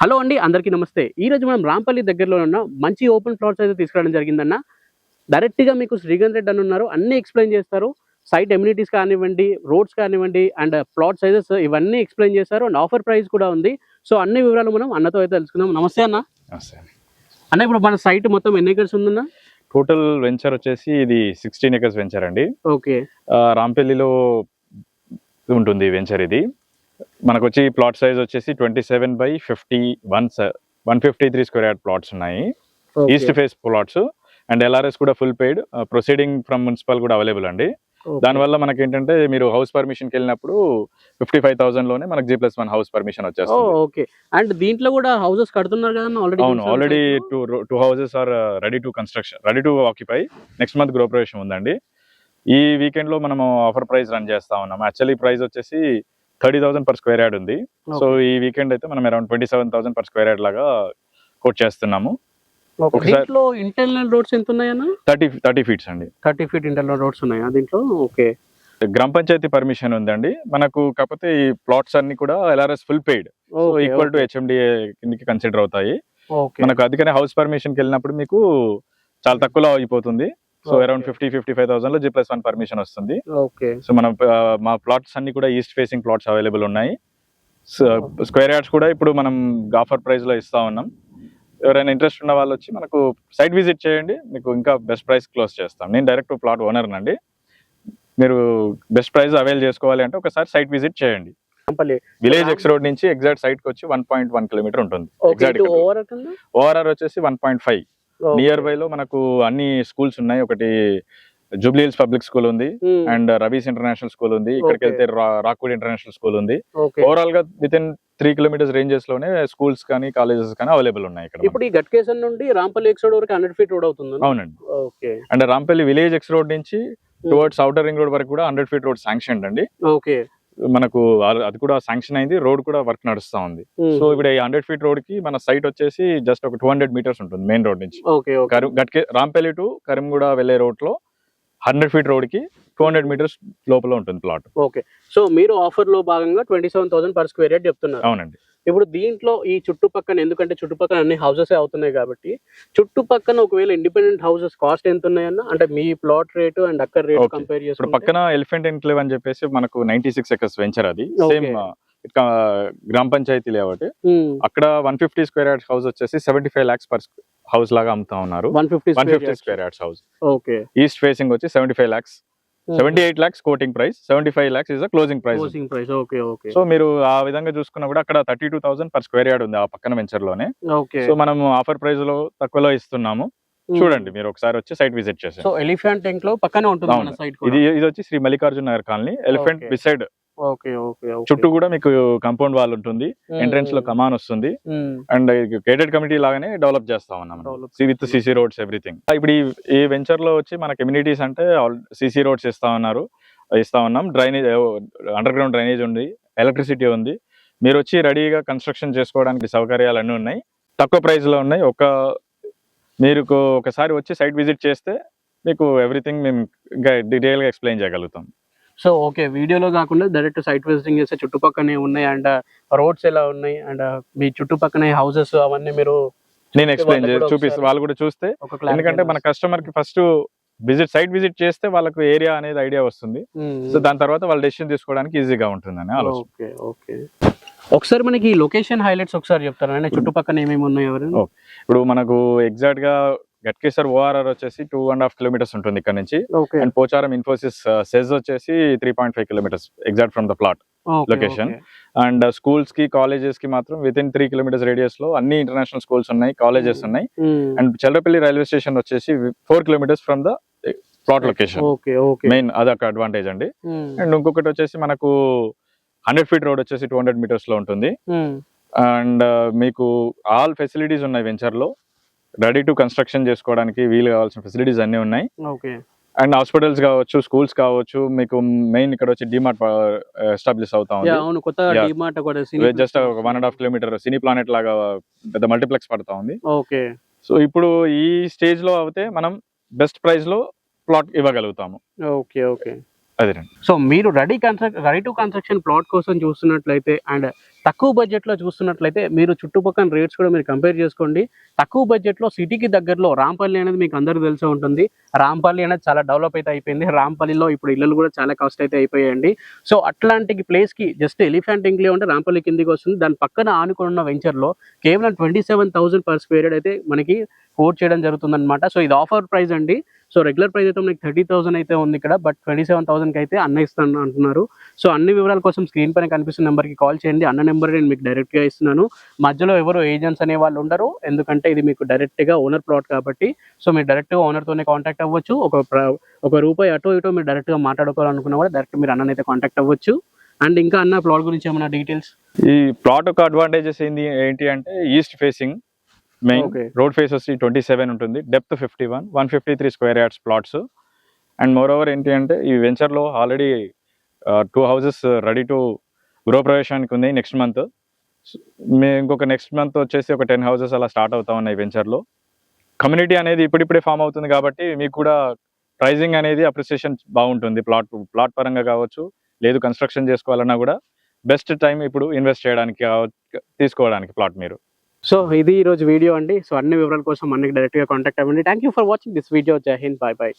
Hello అండి అందరికీ నమస్తే. ఈ రోజు మనం రాంపల్లి దగ్గరలో ఉన్న మంచి ఓపెన్ ప్లాట్స్ అయితే తీసుకురావడం జరిగిందన్న. డైరెక్ట్గా మీకు శ్రీకాంత్ రెడ్డి అని ఉన్నారు అన్ని ఎక్స్ప్లెయిన్ చేస్తారు. సైట్ ఎమ్యూనిటీస్ కానివ్వండి రోడ్స్ కానివ్వండి అండ్ ప్లాట్ సైజెస్ ఇవన్నీ ఎక్స్ప్లెయిన్ చేస్తారు అండ్ ఆఫర్ ప్రైస్ కూడా ఉంది. సో అన్ని వివరాలు మనం అన్నతో అయితే తెలుసుకుందాం. నమస్తే అన్న. అన్న ఇప్పుడు మన సైట్ మొత్తం ఎన్ని ఎకర్స్ ఉందన్న? టోటల్ వెంచర్ వచ్చేసి ఇది సిక్స్టీన్ ఎకర్స్ వెంచర్ అండి. ఓకే రాంపల్లిలో ఉంటుంది వెంచర్ ఇది. మనకు వచ్చి ప్లాట్ సైజ్ వచ్చేసి twenty seven by fifty one one fifty three square yard plots ఉన్నాయి. East face plots. And LRS కూడా full paid proceeding from municipal కూడా అవైలబుల్ అండి. దానివల్ల మనకి ఏంటంటే మీరు హౌస్ పర్మిషన్కి వెళ్ళినప్పుడు ఫిఫ్టీ ఫైవ్ థౌసండ్లోనే మనకి G plus one house permission వచ్చేస్తుంది. ఓకే. అండ్ దీంట్లో కూడా హౌసెస్ కడుతున్నారు కదా ఆల్రెడీ అవును. Already two two houses are ready to construction ready to occupy. Next month గృహప్రవేశం ఉందండి. ఈ వీకెండ్లో మనం ఆఫర్ ప్రైస్ రన్ చేస్తా ఉన్నాం. యాక్చువల్లీ ప్రైస్ వచ్చేసి thirty thousand per square yard ఉంది. సో ఈ వీకెండ్ అయితే మనం around twenty seven thousand per square yard లాగా కోట్ చేస్తున్నాము. దీంట్లో ఇంటర్నల్ రోడ్స్ ఎంత ఉన్నాయన్న థర్టీ థర్టీ ఫీట్స్ అండి. థర్టీ ఫీట్ ఇంటర్నల్ రోడ్స్ ఉన్నాయా దీంట్లో? ఓకే. గ్రామ పంచాయతీ పర్మిషన్ ఉందండి. మనకు కాకపోతే ఈ ప్లాట్స్ అన్ని కూడా LRS full paid so equal to HMDA కిందకి కన్సిడర్ అవుతాయి. ఓకే. మనకు అందుకనే హౌస్ పర్మిషన్కి వెళ్ళినప్పుడు మీకు చాలా తక్కువలో అయిపోతుంది. So. Around fifty fifty five థౌసండ్లో G plus one permission వస్తుంది. సో మనం మా ప్లాట్స్ అన్ని కూడా ఈస్ట్ ఫేసింగ్ ప్లాట్స్ అవైలబుల్ ఉన్నాయి. స్క్వేర్ యార్డ్స్ కూడా ఇప్పుడు మనం ఆఫర్ ప్రైస్లో ఇస్తా ఉన్నాం. ఎవరైనా ఇంట్రెస్ట్ ఉన్న వాళ్ళు వచ్చి మనకు సైట్ విజిట్ చేయండి. మీకు ఇంకా బెస్ట్ ప్రైస్ క్లోజ్ చేస్తాం. నేను డైరెక్ట్ ప్లాట్ ఓనర్ నండి. మీరు బెస్ట్ ప్రైస్ అవైల్ చేసుకోవాలి అంటే ఒకసారి సైట్ విజిట్ చేయండి. విలేజ్ ఎక్స్ రోడ్ నుంచి ఎగ్జాక్ట్ సైట్కి వచ్చి వన్ పాయింట్ వన్ కిలోమీటర్ ఉంటుంది. ఓఆర్ఆర్ వచ్చేసి one point five near by లో మనకు అన్ని స్కూల్స్ ఉన్నాయి. ఒకటి జూబ్లీ హిల్స్ పబ్లిక్ స్కూల్ ఉంది. అండ్ రవీస్ ఇంటర్నేషనల్ స్కూల్ ఉంది. ఇక్కడికి. వెళ్తే రాక్వుడ్ ఇంటర్నేషనల్ స్కూల్ ఉంది. ఓవరాల్గా విత్ ఇన్ త్రీ కిలోమీటర్స్ రేంజెస్లోనే స్కూల్స్ కానీ కాలేజెస్ కానీ అవైలబుల్ ఉన్నాయి ఇక్కడ ఇప్పుడు ఈ గట్కేసన్ నుండి రాంపల్లి ఎక్స్ వరకు హండ్రెడ్ ఫీట్ రోడ్ అవుతుంది. అవునండి. And Rampally village X road నుంచి టువర్డ్స్ అవుటర్ రింగ్ రోడ్ వరకు కూడా హండ్రెడ్ ఫీట్ రోడ్ శాంక్షన్ అండి. ఓకే మనకు అది కూడా శాంక్షన్ అయింది రోడ్ కూడా వర్క్ నడుస్తా ఉంది. సో ఇప్పుడు ఈ హండ్రెడ్ ఫీట్ రోడ్కి మన సైట్ వచ్చేసి జస్ట్ ఒక టూ హండ్రెడ్ మీటర్స్ ఉంటుంది మెయిన్ రోడ్ నుంచి. ఓకే ఓకే కరీం గట్కే రాంపల్లి టు కరీంగూడ వెళ్ళే రోడ్లో హండ్రెడ్ ఫీట్ రోడ్కి టూ హండ్రెడ్ మీటర్స్ లోపల ఉంటుంది ప్లాట్ ఓకే సో మీరు ఆఫర్లో భాగంగా twenty seven thousand per square yard చెప్తున్నారు. అవునండి. ఇప్పుడు దీంట్లో ఈ చుట్టుపక్కన ఎందుకంటే చుట్టుపక్కల అన్ని హౌసెస్ అవుతున్నాయి కాబట్టి చుట్టుపక్కన ఒకవేళ ఇండిపెండెంట్ హౌసెస్ కాస్ట్ ఎంత ఉన్నాయన్న అంటే మీ ప్లాట్ రేటు అండ్ అక్కడ రేట్. కంపేర్ చేసుకుంటే పక్కన ఎలిఫెంట్ ఎన్క్లేవ్ అని చెప్పేసి మనకు నైన్టీ సిక్స్ ఎకర్స్ వెంచర్ అది సేమ్ Okay. గ్రామ పంచాయతీ లేఅవుట్ Hmm. అక్కడ one fifty square yards house వచ్చేసి seventy five lakhs per house లాగా అమ్ముతా ఉన్నారు one fifty square yards house east facing వచ్చి seventy five lakhs seventy eight lakhs quoting price seventy five lakhs is closing price closing price okay okay so మీరు ఆ విధంగా చూసుకున్నా కూడా అక్కడ thirty two thousand per square yard ఉంది ఆ పక్కన వెంచర్లోనే. ఓకే సో మనం ఆఫర్ ప్రైస్లో తక్కువలో ఇస్తున్నాము. చూడండి మీరు ఒకసారి వచ్చి సైట్ విజిట్ చేసి సో ఎలిఫెంట్ టెంక్లో పక్కనే ఉంటుంది ఇది ఇది వచ్చి Sri Mallikarjuna Nagar colony. Elephant. Beside చుట్టూ కూడా మీకు కాంపౌండ్ వాల్ ఉంటుంది. ఎంట్రన్స్లో కమాన్ వస్తుంది. అండ్ గేటెడ్ కమిటీ లాగానే డెవలప్ చేస్తా ఉన్నాం Develop. With CC roads everything ఇప్పుడు ఈ వెంచర్లో వచ్చి మన కమ్యూనిటీస్ అంటే సిసి రోడ్స్ ఇస్తా ఉన్నారు. ఇస్తా ఉన్నాం. డ్రైనేజ్ అండర్ గ్రౌండ్ డ్రైనేజ్ ఉంది. ఎలక్ట్రిసిటీ ఉంది. మీరు వచ్చి రెడీగా కన్స్ట్రక్షన్ చేసుకోవడానికి సౌకర్యాలు అన్నీ ఉన్నాయి. తక్కువ ప్రైస్లో ఉన్నాయి. ఒక మీరు ఒకసారి వచ్చి సైట్ విజిట్ చేస్తే మీకు ఎవ్రీథింగ్ మేము ఇంకా డీటెయిల్గా ఎక్స్ప్లెయిన్ చేయగలుగుతాం. సో ఓకే వీడియోలో కాకుండా డైరెక్ట్ సైట్ విజిటింగ్ చేస్తే చుట్టుపక్కనే ఉన్నాయి అండ్ రోడ్స్ ఎలా ఉన్నాయి? అండ్ మీ చుట్టుపక్కనే హౌసెస్ అవన్నీ మీరు నేను ఎక్స్ప్లెయిన్ వాళ్ళకు కూడా చూపిస్తే ఒకసారి- వాళ్ళు కూడా చూస్తే ఎందుకంటే మన కస్టమర్కి ఫస్ట్ విజిట్ సైట్ విజిట్ చేస్తే వాళ్ళకు ఏరియా అనేది ఐడియా వస్తుంది. సో దాని తర్వాత వాళ్ళు డెసిషన్ తీసుకోవడానికి ఈజీగా ఉంటుందని ఆలోచన. ఓకే ఓకే ఒకసారి మనకి లొకేషన్ హైలైట్స్ ఒకసారి చెప్తారా? అంటే చుట్టుపక్కన ఏమేమి ఉన్నాయి ఎవరు Okay. ఇప్పుడు మనకు ఎగ్జాక్ట్గా గట్కేసర్ ఓఆర్ఆర్ వచ్చేసి టూ అండ్ హాఫ్ కిలోమీటర్స్ ఉంటుంది ఇక్కడ నుంచి. అండ్ పోచారం ఇన్ఫోసిస్ సెజ్ వచ్చేసి three point five kilometres exact from the plot location. And స్కూల్స్కి కాలేజెస్కి మాత్రం విత్ ఇన్ త్రీ కిలోమీటర్స్ రేడియస్లో అన్ని ఇంటర్నేషనల్ స్కూల్స్ ఉన్నాయి కాలేజెస్ ఉన్నాయి. అండ్ చల్లపల్లి రైల్వే స్టేషన్ వచ్చేసి four kilometres from the plot location main అదొక అడ్వాంటేజ్ అండి. అండ్ ఇంకొకటి వచ్చేసి మనకు హండ్రెడ్ ఫీట్ రోడ్ వచ్చేసి టూ హండ్రెడ్ మీటర్స్లో ఉంటుంది. అండ్ మీకు ఆల్ ఫెసిలిటీస్ ఉన్నాయి వెంచర్లో. రెడీ టు కన్స్ట్రక్షన్ చేసుకోవడానికి వీలు కావాల్సిన ఫెసిలిటీస్ అన్ని ఉన్నాయి. ఓకే. అండ్ హాస్పిటల్స్ కావచ్చు స్కూల్స్ కావచ్చు మీకు మెయిన్ ఇక్కడ వచ్చి డిమార్ట్ ఎస్టాబ్లిష్ అవుతా ఉంది. కొత్త. డిమార్ట్ కూడా జస్ట్ ఒక one and half kilometre Cine Planet లాగా పెద్ద మల్టీప్లెక్స్ పడతా ఉంది. ఓకే. సో ఇప్పుడు ఈ స్టేజ్లో అయితే మనం బెస్ట్ ప్రైస్లో ప్లాట్ ఇవ్వగలుగుతాము. Okay okay. అదేనండి సో మీరు ready construct ready to construction plot కోసం చూస్తున్నట్లయితే అండ్ తక్కువ బడ్జెట్లో చూస్తున్నట్లయితే మీరు చుట్టుపక్కల రేట్స్ కూడా మీరు కంపేర్ చేసుకోండి. తక్కువ బడ్జెట్లో సిటీకి దగ్గరలో రాంపల్లి అనేది మీకు అందరికీ తెలిసే ఉంటుంది. రాంపల్లి అనేది చాలా డెవలప్ అయితే అయిపోయింది. రాంపల్లిలో ఇప్పుడు ఇళ్ళు కూడా చాలా కాస్ట్ అయితే అయిపోయాయండి. సో అట్లాంటి ప్లేస్కి జస్ట్ ఎలిఫెంట్ ఇంగ్లీ ఉంటే రాంపల్లి కిందికి వస్తుంది. దాని పక్కన ఆనుకుని ఉన్న వెంచర్లో కేవలం twenty seven thousand per square అయితే మనకి కోట్ చేయడం జరుగుతుందన్నమాట. సో ఇది ఆఫర్ ప్రైస్ అండి. సో రెగ్యులర్ ప్రైస్ అయితే మనకి థర్టీ థౌసండ్ అయితే ఉంది ఇక్కడ బట్ ట్వంటీ సెవెన్ థౌసండ్కి అయితే అన్న ఇస్తాను అంటున్నారు. సో అన్ని వివరాల కోసం స్క్రీన్ పైన కనిపిస్తున్న నెంబర్కి కాల్ చేయండి. అన్న నెంబర్ నేను మీకు డైరెక్ట్గా ఇస్తున్నాను. మధ్యలో ఎవరు ఏజెంట్స్ అనే వాళ్ళు ఉండరు ఎందుకంటే ఇది మీకు డైరెక్ట్గా ఓనర్ ప్లాట్ కాబట్టి. సో మీరు డైరెక్ట్గా ఓనర్తోనే కాంటాక్ట్ అవ్వచ్చు. ఒక ఒక రూపాయి అటో ఇటో మీరు డైరెక్ట్గా మాట్లాడుకోవాలనుకున్నా కూడా డైరెక్ట్ మీరు అన్ననైతే కాంటాక్ట్ అవ్వచ్చు. అండ్ ఇంకా అన్న ప్లాట్ గురించి ఏమైనా డీటెయిల్స్ ఈ ప్లాట్ యొక్క అడ్వాంటేజెస్ ఏంటి ఏంటి అంటే east facing main. Road face వచ్చి ట్వంటీ సెవెన్ ఉంటుంది. Depth fifty one one fifty three square yards plots and moreover ఏంటి అంటే ఈ వెంచర్లో already two houses ready to గృహప్రవేశానికి ఉంది నెక్స్ట్ మంత్ మేము ఇంకొక నెక్స్ట్ మంత్ వచ్చేసి ఒక టెన్ హౌసెస్ అలా స్టార్ట్ అవుతా ఉన్నాయి వెంచర్లో కమ్యూనిటీ అనేది ఇప్పుడిప్పుడే ఫామ్ అవుతుంది కాబట్టి మీకు కూడా ప్రైజింగ్ అనేది అప్రిసియేషన్ బాగుంటుంది. ప్లాట్ ప్లాట్ పరంగా కావచ్చు లేదు కన్స్ట్రక్షన్ చేసుకోవాలన్నా కూడా. బెస్ట్ టైం ఇప్పుడు ఇన్వెస్ట్ చేయడానికి కావ- తీసుకోవడానికి ప్లాట్ మీరు. సో ఇది ఈ రోజు వీడియో అండి. సో అన్ని వివరాల కోసం మనకి డైరెక్ట్గా కాంటాక్ట్ అవ్వండి. Thank you for watching this video Jai Hind bye bye